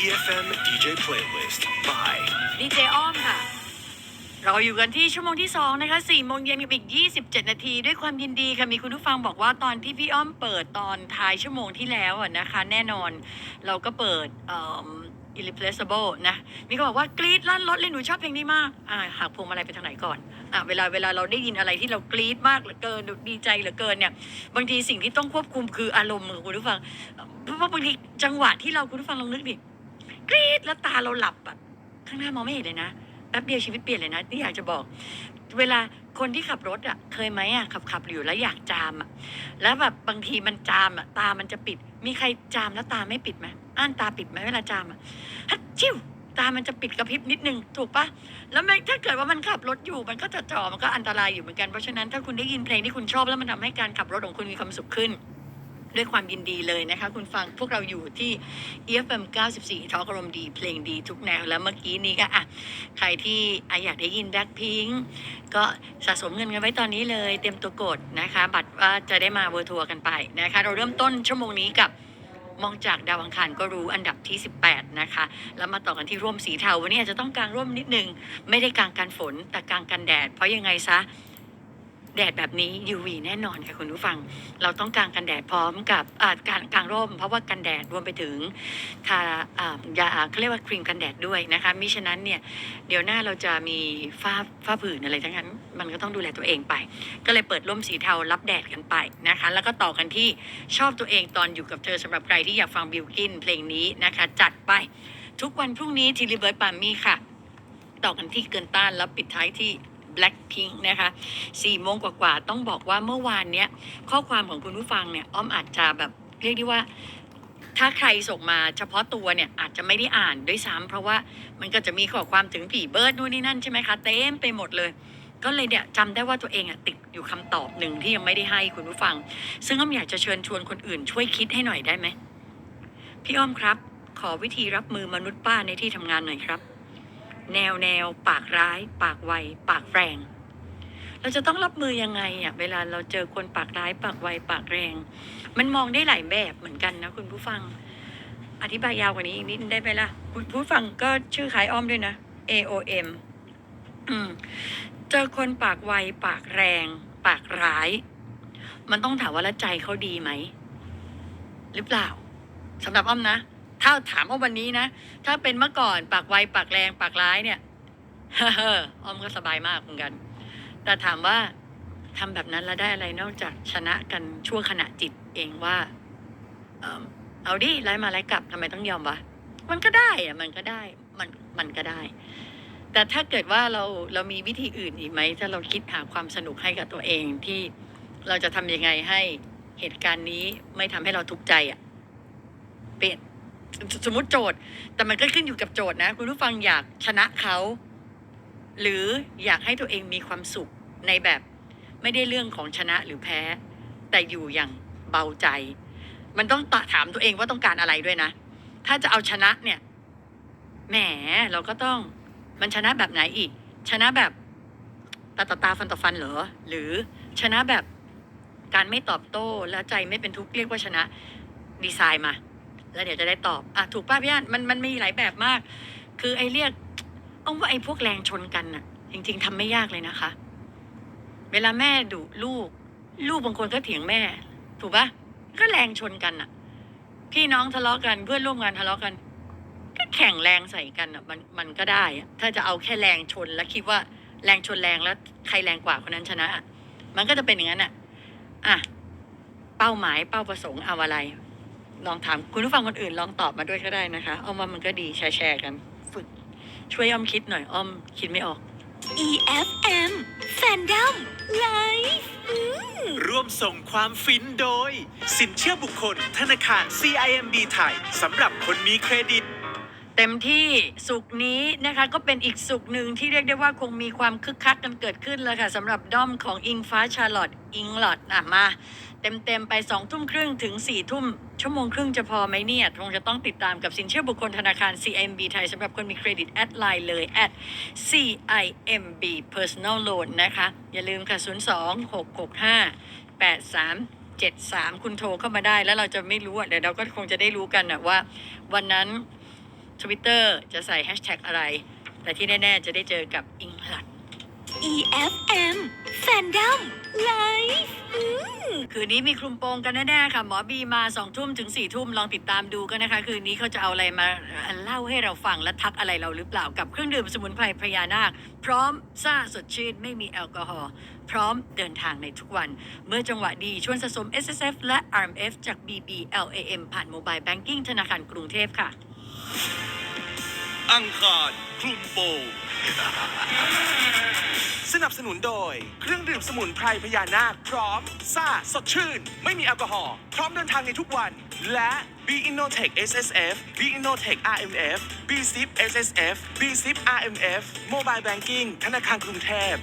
EFM DJ Playlist by ดีเจอ้อมค่ะ เราอยู่กันที่ชั่วโมงที่ 2 นะคะ4โมงเย็นกับอีก 27 นาที ด้วยความยินดีค่ะ มีคุณผู้ฟังบอกว่าตอนที่พี่อ้อมเปิดตอนท้ายชั่วโมงที่แล้วอะนะคะ แน่นอนเราก็เปิดเอ่อ irreplaceable นะ มีคนบอกว่ากรี๊ดลั่นรถเลยหนูชอบเพลงนี้มาก อ่าหักพวงมาลัยไปทางไหนก่อน อะเวลาเวลาเราได้ยินอะไรที่เรากรี๊ดมากเหลือเกินดีใจเหลือเกินเนี่ย บางทีสิ่งที่ต้องควบคุมคืออารมณ์ของคุณผู้ฟัง เพราะว่าบางทีจังหวะที่เราคุณผู้ฟังลองนึกดิ กรี๊ดแล้วตาเราหลับอะข้างหน้ามองไม่เห็นเลยนะแป๊บเดียวชีวิตเปลี่ยนเลยนะที่อยากจะบอก เวลาคนที่ขับรถอะเคยไหมอะขับขับอยู่แล้วอยากจามอะแล้วแบบบางทีมันจามอะตามันจะปิด มีใครจามแล้วตาไม่ปิดไหมอ่านตาปิดไหมเวลาจามอะฮัดชิวตามันจะปิดกระพริบนิดนึงถูกปะแล้วมถ้าเกิดว่ามันขับรถอยู่มันก็จะจ่อมันก็อันตรายอยู่เหมือนกันเพราะฉะนั้นถ้าคุณได้ยินเพลงที่คุณชอบแล้วมันทำให้การขับรถของคุณมีความสุขขึ้น ด้วยความยินดีเลยนะคะ คุณฟังพวกเราอยู่ที่ EFM 94ทอกรมดีเพลงดีทุกแนว แล้วเมื่อกี้นี้ก็อะ ใครที่อะอยากได้ยินแบล็คพิงก็สะสมเงินกันไว้ตอนนี้เลย เตรียมตัวกดนะคะ บัตรว่าจะได้มาเวอร์ทัวร์กันไปนะคะ เราเริ่มต้นชั่วโมงนี้กับมองจากดาวอังคารก็รู้อันดับที่ 18 นะคะ แล้วมาต่อกันที่ร่วมสีเทา วันนี้อาจจะต้องกางร่มนิดนึง ไม่ได้กางกันฝนแต่กางกันแดด เพราะยังไงซะ แดดแบบนี้ UV แน่นอนค่ะคุณผู้ฟัง เราต้องกางกันแดดพร้อมกับการกางร่ม เพราะว่ากันแดดรวมไปถึงทาอายาเขาเรียกว่าครีมกันแดดด้วยนะคะมิฉะนั้นเนี่ยเดี๋ยวหน้าเราจะมีฝ้าฝ้าผื่นอะไรทั้งนั้น มันก็ต้องดูแลตัวเองไป ก็เลยเปิดร่มสีเทารับแดดกันไปนะคะ แล้วก็ต่อกันที่ชอบตัวเองตอนอยู่กับเธอสำหรับใครที่อยากฟังบิวกินเพลงนี้นะคะจัดไปทุกวันพรุ่งนี้ทีรีเบิร์ดปามี่ค่ะ ต่อกันที่เกินต้านแล้วปิดท้ายที่ Blackpink นะคะสี่โมงกว่าๆต้องบอกว่าเมื่อวานเนี้ยข้อความของคุณผู้ฟังเนี่ยอ้อมอาจจะแบบเรียกได้ว่า ถ้าใครส่งมาเฉพาะตัวเนี่ยอาจจะไม่ได้อ่านด้วยซ้ำเพราะว่ามันก็จะมีข้อความถึงผีเบิร์ดนู่นนี่นั่นใช่ไหมคะเต็มไปหมดเลยก็เลยเนี่ยจำได้ว่าตัวเองอะติดอยู่คำตอบหนึ่งที่ยังไม่ได้ให้คุณผู้ฟัง ซึ่งอ้อมอยากจะเชิญชวนคนอื่นช่วยคิดให้หน่อยได้ไหมพี่อ้อมครับ ขอวิธีรับมือมนุษย์ป้าในที่ทำงานหน่อยครับ แนวแนวปากร้าย ปากไว ปากแรง เราจะต้องรับมือยังไงอะเวลาเราเจอคนปากร้าย ปากไว ปากแรง มันมองได้หลายแบบเหมือนกันนะคุณผู้ฟัง อธิบายยาวกว่านี้อีกนิดได้ไหมล่ะ คุณผู้ฟังก็ชื่อคล้ายอ้อมด้วยนะ A O M เจอคนปากไว ปากแรง ปากร้าย มันต้องถามว่าล้วใจเขาดีไหมหรือเปล่าสำหรับอ้อมนะ ถ้าถามว่าวันนี้นะ ถ้าเป็นเมื่อก่อนปากไวปากแรงปากร้ายเนี่ยเฮ้ออ้อมก็สบายมากเหมือนกัน แต่ถามว่าทำแบบนั้นแล้วได้อะไรนอกจากชนะกันชั่วขณะจิตเองว่า เอาดิไล่มาไล่กลับทำไมต้องยอมวะมันก็ได้อะมันก็ได้มันมันก็ได้ แต่ถ้าเกิดว่าเราเรามีวิธีอื่นอีกไหมถ้าเราคิดหาความสนุกให้กับตัวเองที่เราจะทำยังไงให้เหตุการณ์นี้ไม่ทำให้เราทุกข์ใจอะเปลี่ยน สมมติโจทย์ แต่มันก็ขึ้นอยู่กับโจทย์นะ คุณผู้ฟังอยากชนะเขา หรืออยากให้ตัวเองมีความสุขในแบบไม่ได้เรื่องของชนะหรือแพ้ แต่อยู่อย่างเบาใจ มันต้องถามตัวเองว่าต้องการอะไรด้วยนะ ถ้าจะเอาชนะเนี่ยแหมเราก็ต้องมันชนะแบบไหนอีก ชนะแบบตาต่อตาฟันต่อฟันเหรอ หรือชนะแบบการไม่ตอบโต้แล้วใจไม่เป็นทุกข์เรียกว่าชนะดีไซน์มา แล้วเดี๋ยวจะได้ตอบอะถูกป้าพี่อันมันมันมีหลายแบบมาก คือไอ้เรียกเอาว่าไอ้พวกแรงชนกันน่ะ จริง ๆทำไม่ยากเลยนะคะ เวลาแม่ดุลูก ลูกบางคนก็เถียงแม่ ถูกปะก็แรงชนกันน่ะ พี่น้องทะเลาะกันเพื่อนร่วมงานทะเลาะกัน ก็แข่งแรงใส่กันอะ มันมันก็ได้อะถ้าจะเอาแค่แรงชนแล้วคิดว่าแรงชนแรงแล้วใครแรงกว่าคนนั้นชนะอะมันก็จะเป็นอย่างนั้นอะ อะ เป้าหมายเป้าประสงค์เอาอะไร ลองถามคุณผู้ฟังคนอื่นลองตอบมาด้วยก็ได้นะคะเอามามันก็ดีแชร์แชร์กัน ฝึกช่วยอ้อมคิดหน่อยอ้อมคิดไม่ออก EFM Fandom Live ร่วมส่งความฟินโดย สินเชื่อบุคคล ธนาคาร CIMB ไทยสำหรับคนมีเครดิต เต็มที่สุกนี้นะคะก็เป็นอีกสุกหนึ่งที่เรียกได้ว่าคงมีความคึกคักกันเกิดขึ้นเลยค่ะสำหรับด้อมของอิงฟ้าชาร์ลอตอิงลอตอะมา เต็มๆไปสองทุ่มครึ่งถึงสี่ทุ่ม ชั่วโมงครึ่งจะพอไหมเนี่ยคงจะต้องติดตามกับสินเชื่อบุคคลธนาคาร CIMB ไทยสำหรับคนมีเครดิตแอดไลน์เลย at CIMB Personal Loan นะคะ อย่าลืมค่ะ 02 665 8373 คุณโทรเข้ามาได้แล้วเราจะไม่รู้อ่เดี๋ยวเราก็คงจะได้รู้กันอะว่า วันนั้น ทวิตเตอร์จะใส่แฮชแท็กอะไร แต่ที่แน่ ๆ จะได้เจอกับอิงลัด EFM Fandom Live อืมคืนนี้มีคลุมโปงกันแน่ๆค่ะ หมอบีมาสองทุ่มถึงสี่ทุ่มลองติดตามดูกันนะคะ คืนนี้เขาจะเอาอะไรมาเล่าให้เราฟังและทักอะไรเราหรือเปล่ากับเครื่องดื่มสมุนไพรพญานาค พร้อมซ่าสดชื่นไม่มีแอลกอฮอล์พร้อมเดินทางในทุกวัน เมื่อจังหวะดีชวนสะสม S S F และ R M F จาก B B L A M ผ่านโมบายแบงกิ้งธนาคารกรุงเทพค่ะ อังคารคลุมโปงสนับสนุนโดย เครื่องดื่มสมุนไพรพญานาคพร้อมซ่าสดชื่น ไม่มีแอลกอฮอล์พร้อมเดินทางในทุกวัน และ B Innotech SSF B Innotech RMF B Zip SSF B Zip RMF Mobile Banking ธนาคารกรุงเทพ